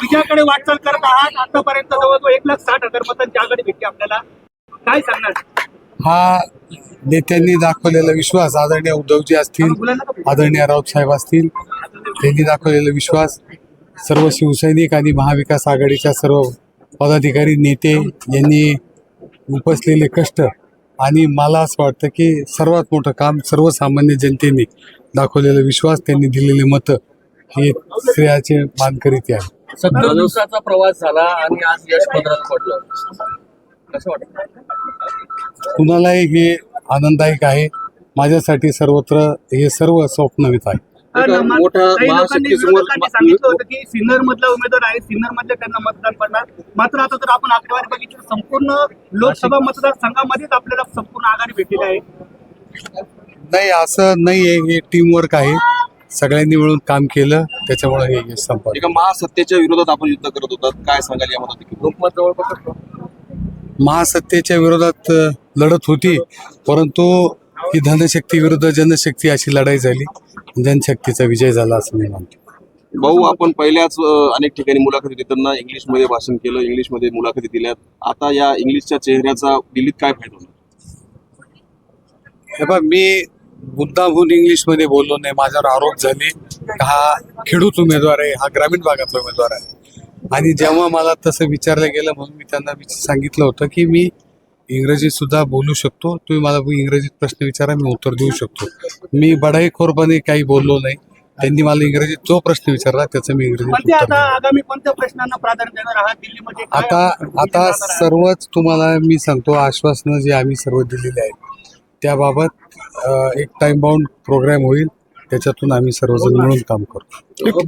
तुझ्याकडे वाटचाल करत आहात. आतापर्यंत जवळजवळ एक लाख साठ हजार मतांची आघाडी भेटते आपल्याला. काय सांगणार? हा नेत्यांनी दाखवलेला विश्वास आदरणीय उद्धवजी असतील आदरणीय राऊत साहेब असतील त्यांनी दाखवलेला विश्वास सर्व शिवसैनिक आणि महाविकास आघाडीच्या सर्व पदाधिकारी नेते यांनी उपसलेले कष्ट आणि मला असं वाटतं की सर्वात मोठं काम सर्वसामान्य जनतेने दाखवलेला विश्वास त्यांनी दिलेले मतं हे श्रेयाचे मानकरीत आहे सत्तर दिवसाचा प्रवास झाला आणि आज यश पदरात पडलं. कसं वाटतं? कुणालाही हे आनंददायक आहे. माझ्यासाठी सर्वत्र हे सर्व स्वप्नवित आहे. सिन्नर मधला उमेदवार आहे. सिन्नर मधले त्यांना मतदान पडणार. मात्र आता जर आपण आकडेवारी बघितली. संपूर्ण लोकसभा मतदारसंघामध्येच आपल्याला संपूर्ण आघाडी भेटलेली आहे. नाही असं नाही आहे हे टीमवर्क आहे. सगळ्यांनी मिळून काम केलं त्याच्यामुळे हे यश संपलं. एका महासत्तेच्या विरोधात आपण युद्ध करत होतात. काय सांगाल यामध्ये देखील? लोकमत जवळपास. महासत्तेच्या विरोधात अ, लढत होती परंतु ही धनशक्ती विरुद्ध जनशक्ती अशी लढाई झाली. जनशक्तीचा विजय झाला असं मी मानतो भाऊ आपण पहिल्याच अं, अनेक ठिकाणी मुलाखती देताना इंग्लिशमध्ये भाषण केलं इंग्लिशमध्ये मुलाखती दिल्यात. आता या इंग्लिशच्या चेहऱ्याचा दिल्लीत काय फायदा होणार? हे बघ मी मुद्दामहून इंग्लिशमध्ये बोललो नाही माझ्यावर आरोप झाले हा खेडूत उमेदवार आहे हा ग्रामीण भागातला उमेदवार आहे. आणि जेव्हा मला तसं विचारलं गेलं म्हणून मी त्यांना सांगितलं होतं की मी इंग्रजीत सुद्धा बोलू शकतो तुम्ही मला इंग्रजीत प्रश्न विचारा मी उत्तर देऊ शकतो. मी बढाईखोरपणे काही बोललो नाही त्यांनी मला इंग्रजीत जो प्रश्न विचारला त्याचं मी इंग्रजीत आता आता? सर्वच तुम्हाला मी सांगतो आश्वासनं जे आम्ही सर्व दिलेली आहेत त्याबाबत एक टाइम बाउंड प्रोग्राम होईल. त्याच्यातून आम्ही सर्वजण मिळून काम करतो.